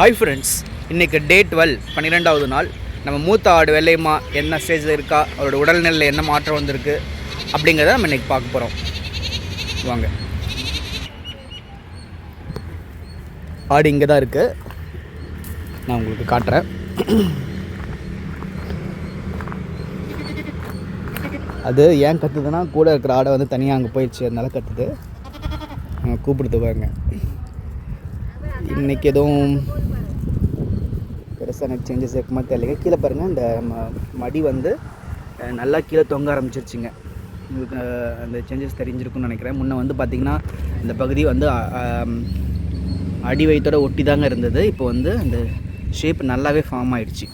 Hi friends இன்றைக்கு டே twelve பன்னிரெண்டாவது நாள். நம்ம மூத்த ஆடு வெள்ளையம்மா என்ன ஸ்டேஜில் இருக்கா அவரோட உடல்நிலையில் என்ன மாற்றம் வந்திருக்கு அப்படிங்கிறத நம்ம இன்றைக்கி பார்க்க போகிறோம் வாங்க. ஆடு இங்கே தான் இருக்குது நான் உங்களுக்கு காட்டுறேன். அது ஏன் கத்துதுன்னா கூட இருக்கிற ஆடை வந்து தனியாக அங்கே போயிடுச்சு அதனால கற்றுது அங்க கூப்பிடுது பாருங்க. இன்னைக்கு எதுவும் பெருசாக எனக்கு சேஞ்சஸ் இருக்குமா தெரியல கீழே பாருங்கள் இந்த மடி வந்து நல்லா கீழே தொங்க ஆரம்பிச்சிருச்சுங்க. உங்களுக்கு அந்த சேஞ்சஸ் தெரிஞ்சிருக்குன்னு நினைக்கிறேன். முன்ன வந்து பார்த்திங்கன்னா இந்த பகுதி வந்து அடி வயிற்றோட ஒட்டி தாங்க இருந்தது. இப்போ வந்து அந்த ஷேப் நல்லாவே ஃபார்ம் ஆயிடுச்சு.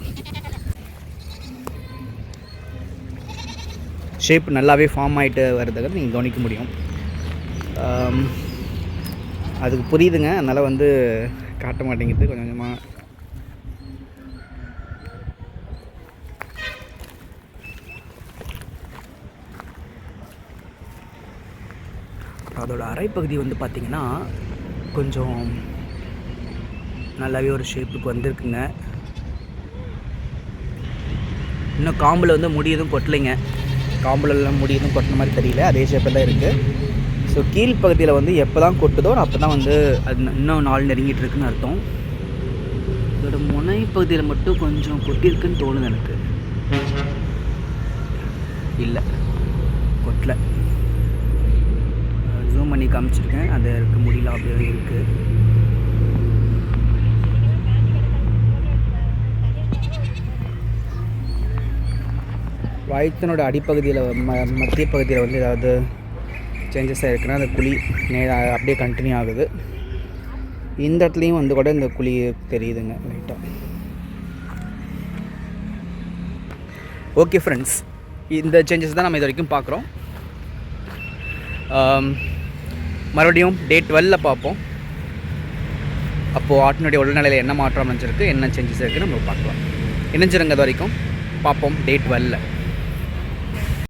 ஷேப் நல்லாவே ஃபார்ம் ஆகிட்டு வருதுங்க நீங்கள் கவனிக்க முடியும். அதுக்கு புரியுதுங்க. அதனால் வந்து காட்ட மாட்டேங்குது. கொஞ்சம் கொஞ்சமாக அதோடய அரைப்பகுதி வந்து பார்த்திங்கன்னா கொஞ்சம் நல்லாவே ஒரு ஷேப்புக்கு வந்திருக்குங்க. இன்னும் காம்பில் வந்து முடி எதுவும் கொட்டலைங்க. காம்புலெல்லாம் முடி எதுவும் கொட்டின மாதிரி தெரியல. அதே ஷேப்பில் தான் இருக்குது ஸோ கீழ்ப்பகுதியில் வந்து எப்போ தான் கொட்டுதோ அப்போ தான் வந்து அது இன்னும் நாள் நெருங்கிட்டு இருக்குன்னு அர்த்தம். இதோட முனை பகுதியில் மட்டும் கொஞ்சம் கொட்டியிருக்குன்னு தோணுது எனக்கு. இல்லை கொட்டலை. பண்ணி காமிச்சிருக்கேன். அது இருக்க முடியல அப்படியே இருக்குது வயிற்றினோட அடிப்பகுதியில் ம மத்திய பகுதியில் வந்து ஏதாவது சேஞ்சஸ் ஆகிருக்குன்னா அந்த குழி நேராக அப்படியே கண்டினியூ ஆகுது. இந்த இடத்துலையும் வந்து கூட இந்த குழி தெரியுதுங்க லைட்டாக ஓகே ஃப்ரெண்ட்ஸ் இந்த சேஞ்சஸ் தான் நம்ம இது வரைக்கும் பார்க்குறோம். மறுபடியும் டே டுவெல்ல பார்ப்போம். அப்போது ஆட்டினுடைய உடல்நிலையில் என்ன மாற்றம் அமைஞ்சிருக்கு என்ன சேஞ்சஸ் இருக்குன்னு நம்ம பார்க்கலாம். இணைஞ்சிருங்க வரைக்கும். பார்ப்போம் டே டுவெல்ல